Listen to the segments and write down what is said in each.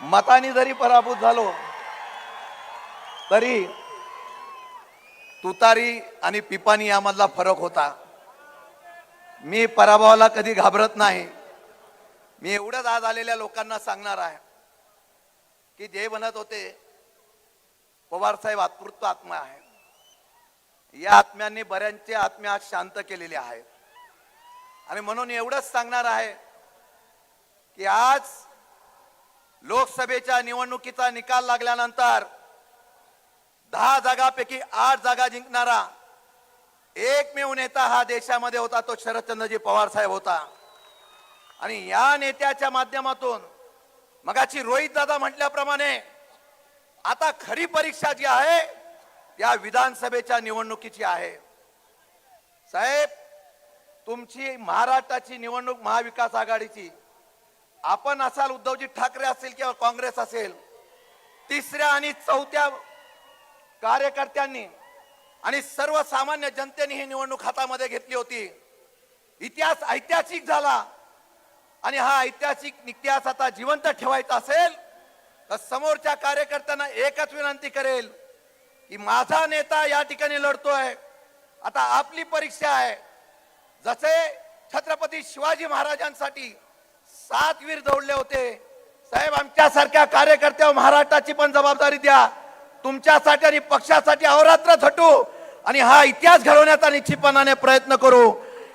मतानी जरी पराभूत झालो तरी तुतारी आणि पिपाणी यामधला फरक होता. मी पराभवाला कधी घाबरत नाही. मी एवढंच आज आलेल्या लोकांना सांगणार आहे की जे म्हणत होते पवारसाहेब आत्मृत आत्मा आहे. या आत्म्यांनी बऱ्यांचे आत्मे आज शांत केलेले आहेत. आणि म्हणून एवढंच सांगणार आहे की आज लोकसभेच्या निवडणुकीचा निकाल लागल्यानंतर दहा जागापैकी आठ जागा जिंकणारा एकमेव नेता हा देशामध्ये होता तो शरदचंद्रजी पवार साहेब होता. आणि या नेत्याच्या माध्यमातून मगाची रोहित दादा म्हटल्याप्रमाणे आता खरी परीक्षा जी आहे या विधानसभेच्या निवडणुकीची आहे. साहेब तुमची महाराष्ट्राची निवडणूक महाविकास आघाडीची आपण असाल उद्धवजी ठाकरे असेल किंवा काँग्रेस असेल तिसऱ्या आणि चौथ्या कार्यकर्त्यांनी आणि सर्वसामान्य जनतेने ही निवडणूक हातामध्ये घेतली होती. इतिहास ऐतिहासिक झाला आणि हा ऐतिहासिक इतिहास आता जिवंत ठेवायचा असेल तर समोरच्या कार्यकर्त्यांना एकच विनंती करेल की माझा नेता या ठिकाणी लढतोय. आता आपली परीक्षा आहे. जसे छत्रपती शिवाजी महाराजांसाठी सात वीर दौडले होते. साहेब आमच्यासारख्या कार्यकर्त्या महाराष्ट्राची पण जबाबदारी द्या. तुमच्यासाठी आणि पक्षासाठी अहोरात्र झटू आणि हा इतिहास घडवण्याचा निश्चितपणाने प्रयत्न करू.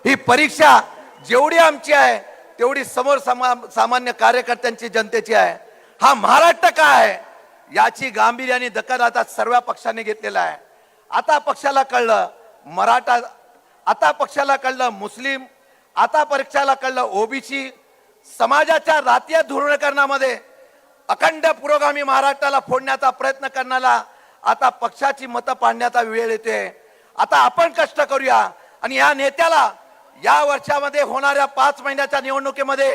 ही परीक्षा जेवढी आमची आहे तेवढी समोर समा सामान्य कार्यकर्त्यांची जनतेची आहे. हा महाराष्ट्र काय आहे? याची गांभीर्याने दखल आता सर्व पक्षांनी घेतलेला आहे. आता पक्षाला कळलं मराठा आता पक्षाला कळलं मुस्लिम आता पक्षाला कळलं ओबीसी समाजाच्या रातीय धोरणकरणामध्ये अखंड पुरोगामी महाराष्ट्राला फोडण्याचा प्रयत्न करण्याला आता पक्षाची मतं पाडण्याचा वेळ येते आता आपण कष्ट करूया आणि या नेत्याला या वर्षामध्ये होणाऱ्या पाच महिन्याच्या निवडणुकीमध्ये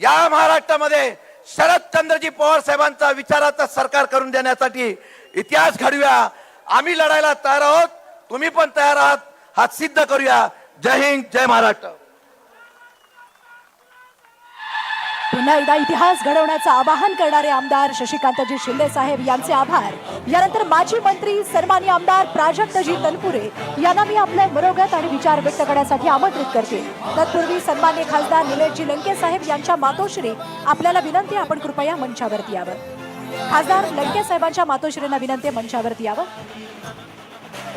या महाराष्ट्रामध्ये शरदचंद्रजी पवार साहेबांचा विचाराचं सरकार करून देण्यासाठी इतिहास घडूया आम्ही लढायला तयार आहोत. तुम्ही पण तयार आहात. हा सिद्ध करूया. जय हिंद जय महाराष्ट्र. पुन्हा एकदा इतिहास घडवण्याचं आवाहन करणारे आमदार शशिकांतजी शिंदे साहेब यांचे आभार. यानंतर माजी मंत्री सन्मान्य आमदार प्राजक्तजी तनपुरे यांना मी आपल्या मनोगत आणि विचार व्यक्त करण्यासाठी आमंत्रित करते. तत्पूर्वी सन्मान्य खासदार निलेशजी लंके साहेब यांच्या मातोश्री आपल्याला विनंती आपण कृपया मंचावरती यावं. खासदार लंके साहेबांच्या मातोश्रींना विनंती मंचावरती यावं.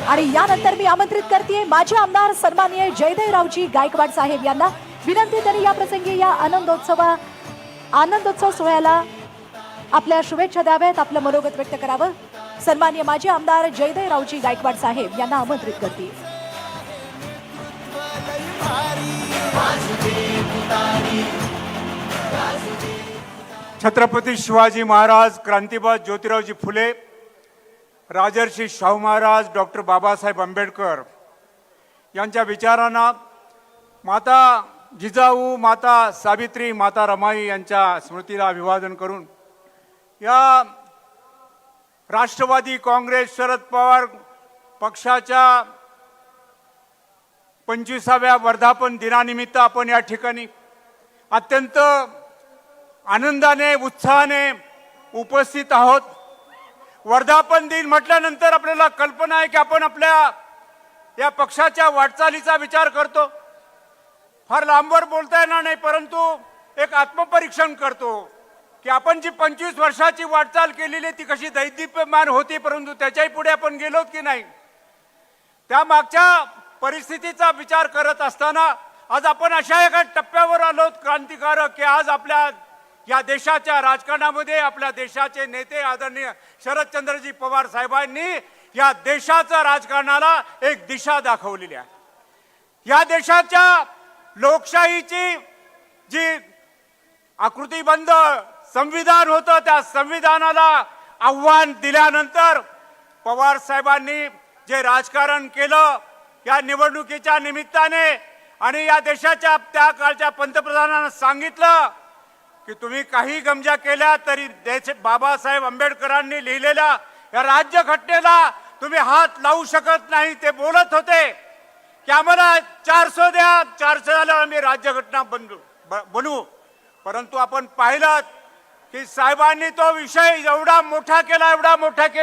आणि यानंतर मी आमंत्रित करते माजी आमदार सन्मान्य जयदेवरावजी गायकवाड साहेब यांना. विनंती त्यांनी या प्रसंगी या आनंदोत्सवा आनंदोत्सव सोहळ्याला आपल्या शुभेच्छा द्याव्यात आपलं मनोगत व्यक्त करावं. सन्मान्य माजी आमदार जयदेवरावजी गायकवाड साहेब यांना आमंत्रित करते. छत्रपती शिवाजी महाराज क्रांतिबाज ज्योतिरावजी फुले राजर्षी शाहू महाराज डॉक्टर बाबासाहेब आंबेडकर यांच्या विचारांना माता जिजाऊ माता सावित्री माता रमाई यांच्या स्मृतीला अभिवादन करून या राष्ट्रवादी काँग्रेस शरद पवार पक्षाच्या पंचवीसाव्या वर्धापन दिनानिमित्त आपण या ठिकाणी अत्यंत आनंदाने उत्साहाने उपस्थित आहोत. वर्धापन दिन म्हटल्यानंतर आपल्याला कल्पना आहे की आपण आपल्या या पक्षाच्या वाटचालीचा विचार करतो. फार लांबवर बोलता येणार नाही परंतु एक आत्मपरीक्षण करतो की आपण जी पंचवीस वर्षाची वाटचाल केलेली ती कशी दैदिप्यमान होती परंतु त्याच्याही पुढे आपण गेलोत की नाही? त्या मागच्या परिस्थितीचा विचार करत असताना आज आपण अशा एका टप्प्यावर आलोत क्रांतिकारक की आज आपल्या या देशाच्या राजकारणामध्ये आपल्या देशाचे नेते आदरणीय शरदचंद्रजी पवार साहेबांनी या देशाच्या राजकारणाला एक दिशा दाखवलेली आहे. या देशाच्या लोकशाहीची जी आकृतीबंध संविधान होतं त्या संविधानाला आव्हान दिल्यानंतर पवार साहेबांनी जे राजकारण केलं या निवडणुकीच्या निमित्ताने आणि या देशाच्या त्या काळच्या पंतप्रधानांना सांगितलं की तुम्ही काही गमजा केल्या तरी देश बाबासाहेब आंबेडकरांनी लिहिलेल्या या राज्यघटनेला तुम्ही हात लावू शकत नाही ते बोलत होते. की आम्हाला चारशे द्या चारशे झाल्यावर आम्ही राज्यघटना बनू बनवू. परंतु आपण पाहिलं की साहेबांनी तो विषय एवढा मोठा केला एवढा मोठा केला.